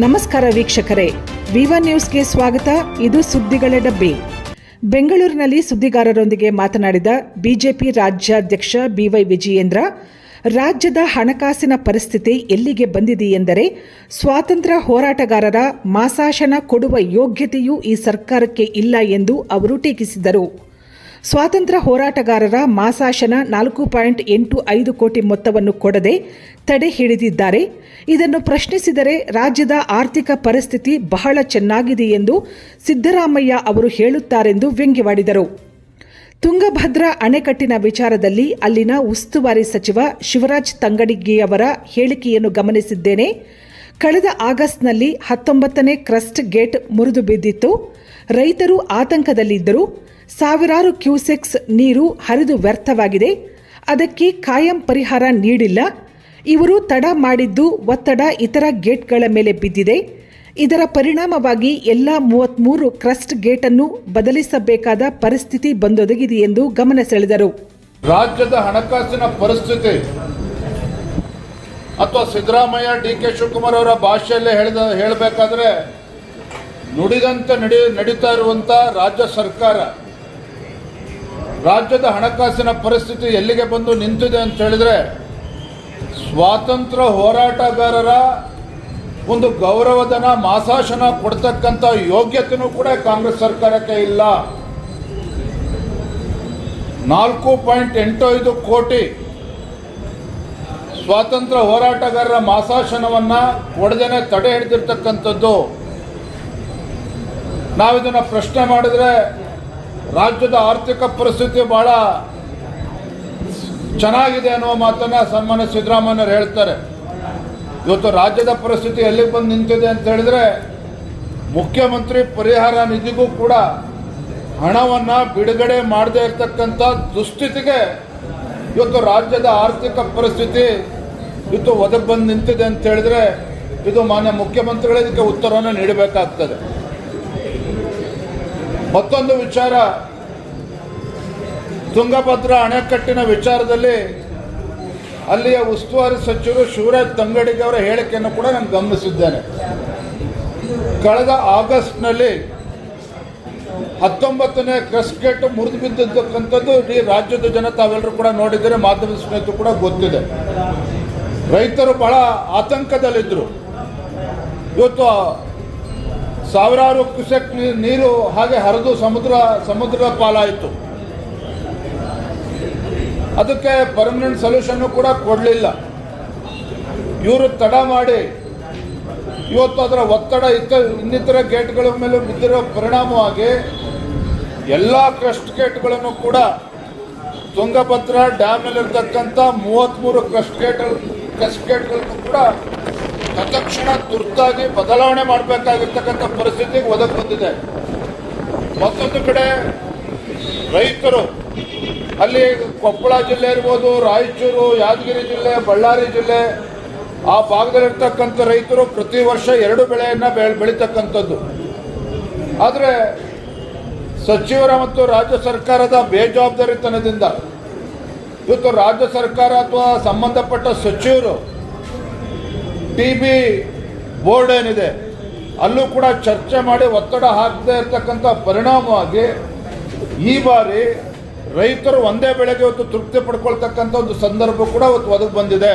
ನಮಸ್ಕಾರ ವೀಕ್ಷಕರೇ. ವಿವ ನ್ಯೂಸ್ಗೆ ಸ್ವಾಗತ. ಇದು ಸುದ್ದಿಗಳ ಡಬ್ಬಿ. ಬೆಂಗಳೂರಿನಲ್ಲಿ ಸುದ್ದಿಗಾರರೊಂದಿಗೆ ಮಾತನಾಡಿದ ಬಿಜೆಪಿ ರಾಜ್ಯಾಧ್ಯಕ್ಷ ಬಿವೈ ವಿಜಯೇಂದ್ರ, ರಾಜ್ಯದ ಹಣಕಾಸಿನ ಪರಿಸ್ಥಿತಿ ಎಲ್ಲಿಗೆ ಬಂದಿದೆ ಎಂದರೆ ಸ್ವಾತಂತ್ರ್ಯ ಹೋರಾಟಗಾರರ ಮಾಸಾಶನ ಕೊಡುವ ಯೋಗ್ಯತೆಯೂ ಈ ಸರ್ಕಾರಕ್ಕೆ ಇಲ್ಲ ಎಂದು ಅವರು ಟೀಕಿಸಿದರು. ಸ್ವಾತಂತ್ರ್ಯ ಹೋರಾಟಗಾರರ ಮಾಸಾಶನ ನಾಲ್ಕು ಪಾಯಿಂಟ್ ಎಂಟು ಐದು ಕೋಟಿ ಮೊತ್ತವನ್ನು ಕೊಡದೆ ತಡೆ ಹಿಡಿದಿದ್ದಾರೆ. ಇದನ್ನು ಪ್ರಶ್ನಿಸಿದರೆ ರಾಜ್ಯದ ಆರ್ಥಿಕ ಪರಿಸ್ಥಿತಿ ಬಹಳ ಚೆನ್ನಾಗಿದೆ ಎಂದು ಸಿದ್ದರಾಮಯ್ಯ ಅವರು ಹೇಳುತ್ತಾರೆಂದು ವ್ಯಂಗ್ಯವಾಡಿದರು. ತುಂಗಭದ್ರಾ ಅಣೆಕಟ್ಟಿನ ವಿಚಾರದಲ್ಲಿ ಅಲ್ಲಿನ ಉಸ್ತುವಾರಿ ಸಚಿವ ಶಿವರಾಜ್ ತಂಗಡಿಗಿಯವರ ಹೇಳಿಕೆಯನ್ನು ಗಮನಿಸಿದ್ದೇನೆ. ಕಳೆದ ಆಗಸ್ಟ್ನಲ್ಲಿ ಹತ್ತೊಂಬತ್ತನೇ ಕ್ರಸ್ಟ್ ಗೇಟ್ ಮುರಿದು ಬಿದ್ದಿತ್ತು ರೈತರು ಆತಂಕದಲ್ಲಿದ್ದರು. ಸಾವಿರಾರು ಕ್ಯೂಸೆಕ್ಸ್ ನೀರು ಹರಿದು ವ್ಯರ್ಥವಾಗಿದೆ. ಅದಕ್ಕೆ ಕಾಯಂ ಪರಿಹಾರ ನೀಡಿಲ್ಲ. ಇವರು ತಡ ಮಾಡಿದ್ದು ಒತ್ತಡ ಇತರ ಗೇಟ್ಗಳ ಮೇಲೆ ಬಿದ್ದಿದೆ. ಇದರ ಪರಿಣಾಮವಾಗಿ ಎಲ್ಲ ಮೂವತ್ತ್ಮೂರು ಕ್ರಸ್ಟ್ ಗೇಟನ್ನು ಬದಲಿಸಬೇಕಾದ ಪರಿಸ್ಥಿತಿ ಬಂದೊದಗಿದೆ ಎಂದು ಗಮನ ಸೆಳೆದರು. ರಾಜ್ಯದ ಹಣಕಾಸಿನ ಪರಿಸ್ಥಿತಿ. ಅಥವಾ ಸಿದ್ದರಾಮಯ್ಯ, ಡಿ. ಕೆ. ಶಿವಕುಮಾರ್ ಅವರ ಭಾಷೆಯಲ್ಲೇ ಹೇಳಿದ, ಹೇಳಬೇಕಾದ್ರೆ ನುಡಿದಂತೆ ನಡಿ, ನಡೀತಾ ಇರುವಂಥ ರಾಜ್ಯ ಸರ್ಕಾರ. ರಾಜ್ಯದ ಹಣಕಾಸಿನ ಪರಿಸ್ಥಿತಿ ಎಲ್ಲಿಗೆ ಬಂದು ನಿಂತಿದೆ ಅಂತ ಹೇಳಿದ್ರೆ, ಸ್ವಾತಂತ್ರ್ಯ ಹೋರಾಟಗಾರರ ಒಂದು ಗೌರವಧನ, ಮಾಸಾಶನ ಕೊಡ್ತಕ್ಕಂಥ ಯೋಗ್ಯತೆನೂ ಕೂಡ ಕಾಂಗ್ರೆಸ್ ಸರ್ಕಾರಕ್ಕೆ ಇಲ್ಲ. ನಾಲ್ಕು ಪಾಯಿಂಟ್ ಎಂಟು ಐದು ಕೋಟಿ ಸ್ವಾತಂತ್ರ್ಯ ಹೋರಾಟಗಾರರ ಮಾಸಾಶನವನ್ನ ಕೊಡದೇನೆ ತಡೆ ಹಿಡಿದಿರ್ತಕ್ಕಂಥದ್ದು. ನಾವಿದನ್ನು ಪ್ರಶ್ನೆ ಮಾಡಿದ್ರೆ ರಾಜ್ಯದ ಆರ್ಥಿಕ ಪರಿಸ್ಥಿತಿ ಬಹಳ ಚೆನ್ನಾಗಿದೆ ಅನ್ನುವ ಮಾತನ್ನ ಸನ್ಮಾನ್ಯ ಸಿದ್ದರಾಮಯ್ಯರು ಹೇಳ್ತಾರೆ. ಇವತ್ತು ರಾಜ್ಯದ ಪರಿಸ್ಥಿತಿ ಎಲ್ಲಿಗೆ ಬಂದು ನಿಂತಿದೆ ಅಂತ ಹೇಳಿದ್ರೆ, ಮುಖ್ಯಮಂತ್ರಿ ಪರಿಹಾರ ನಿಧಿಗೂ ಕೂಡ ಹಣವನ್ನ ಬಿಡುಗಡೆ ಮಾಡದೇ ಇರತಕ್ಕಂಥ ದುಸ್ಥಿತಿಗೆ ಇವತ್ತು ರಾಜ್ಯದ ಆರ್ಥಿಕ ಪರಿಸ್ಥಿತಿ ಇವತ್ತು ಒದಗಿ ಬಂದು ನಿಂತಿದೆ ಅಂತ ಹೇಳಿದ್ರೆ, ಇದು ಮಾನ್ಯ ಮುಖ್ಯಮಂತ್ರಿಗಳು ಇದಕ್ಕೆ ಉತ್ತರವನ್ನು ನೀಡಬೇಕಾಗ್ತದೆ. ಮತ್ತೊಂದು ವಿಚಾರ. ತುಂಗಭದ್ರಾ ಅಣೆಕಟ್ಟಿನ ವಿಚಾರದಲ್ಲಿ ಅಲ್ಲಿಯ ಉಸ್ತುವಾರಿ ಸಚಿವರು ಶಿವರಾಜ್ ತಂಗಡಿಗೆ ಅವರ ಹೇಳಿಕೆಯನ್ನು ಕೂಡ ನಾನು ಗಮನಿಸಿದ್ದೇನೆ. ಕಳೆದ ಆಗಸ್ಟ್ನಲ್ಲಿ ಹತ್ತೊಂಬತ್ತನೇ ಕ್ರಸ್ಕೆಟ್ ಮುರಿದು ಬಿದ್ದಿದ್ದಕ್ಕಂಥದ್ದು ಇಡೀ ರಾಜ್ಯದ ಜನ ತಾವೆಲ್ಲರೂ ಕೂಡ ನೋಡಿದರೆ, ಮಾಧ್ಯಮ ಸ್ನೇಹಿತರು ಕೂಡ ಗೊತ್ತಿದೆ. ರೈತರು ಬಹಳ ಆತಂಕದಲ್ಲಿದ್ದರು ಇವತ್ತು ಸಾವಿರಾರು ಕ್ಯೂಸೆಕ್ ನೀರು ಹಾಗೆ ಹರಿದು ಸಮುದ್ರ, ಸಮುದ್ರದ ಪಾಲಾಯಿತು. ಅದಕ್ಕೆ ಪರ್ಮನೆಂಟ್ ಸೊಲ್ಯೂಷನ್ ಕೂಡ ಕೊಡಲಿಲ್ಲ. ಇವರು ತಡ ಮಾಡಿ. ಇವತ್ತು ಅದರ ಒತ್ತಡ ಇತ್ತ. ಇನ್ನಿತರ ಗೇಟ್ಗಳ ಮೇಲೆ ಬಿದ್ದಿರೋ ಪರಿಣಾಮವಾಗಿ ಎಲ್ಲ ಕ್ರಸ್ಟ್ ಗೇಟ್ಗಳನ್ನು ಕೂಡ ತುಂಗಭದ್ರಾ ಡ್ಯಾಮ್ನಲ್ಲಿರ್ತಕ್ಕಂಥ ಮೂವತ್ತ್ಮೂರು ಕ್ರಸ್ಟ್ ಗೇಟ್ ಕ್ರಸ್ಟ್ ಗೇಟ್ಗಳನ್ನು ಕೂಡ ತತ್ಕ್ಷಣ ತುರ್ತಾಗಿ ಬದಲಾವಣೆ ಮಾಡಬೇಕಾಗಿರ್ತಕ್ಕಂಥ ಪರಿಸ್ಥಿತಿಗೆ ಒದಗಿ ಬಂದಿದೆ. ಮತ್ತೊಂದು ಕಡೆ ರೈತರು, ಅಲ್ಲಿ ಕೊಪ್ಪಳ ಜಿಲ್ಲೆ ಇರ್ಬೋದು, ರಾಯಚೂರು, ಯಾದಗಿರಿ ಜಿಲ್ಲೆ, ಬಳ್ಳಾರಿ ಜಿಲ್ಲೆ, ಆ ಭಾಗದಲ್ಲಿರ್ತಕ್ಕಂಥ ರೈತರು ಪ್ರತಿ ವರ್ಷ ಎರಡು ಬೆಳೆಯನ್ನು ಬೆಳೆ, ಬೆಳೀತಕ್ಕಂಥದ್ದು. ಆದರೆ ಸಚಿವರ ಮತ್ತು ರಾಜ್ಯ ಸರ್ಕಾರದ ಬೇಜವಾಬ್ದಾರಿತನದಿಂದ ಇವತ್ತು ರಾಜ್ಯ ಸರ್ಕಾರ ಅಥವಾ ಸಂಬಂಧಪಟ್ಟ ಸಚಿವರು ಟಿ ಬಿ ಬೋರ್ಡ್ ಏನಿದೆ, ಅಲ್ಲೂ ಕೂಡ ಚರ್ಚೆ ಮಾಡಿ ಒತ್ತಡ ಹಾಕದೇ ಇರತಕ್ಕಂಥ ಪರಿಣಾಮವಾಗಿ ಈ ಬಾರಿ ರೈತರು ಒಂದೇ ಬೆಳೆಗೆ ಇವತ್ತು ತೃಪ್ತಿ ಪಡ್ಕೊಳ್ತಕ್ಕಂಥ ಒಂದು ಸಂದರ್ಭ ಕೂಡ ಇವತ್ತು ಒದಗಿ ಬಂದಿದೆ.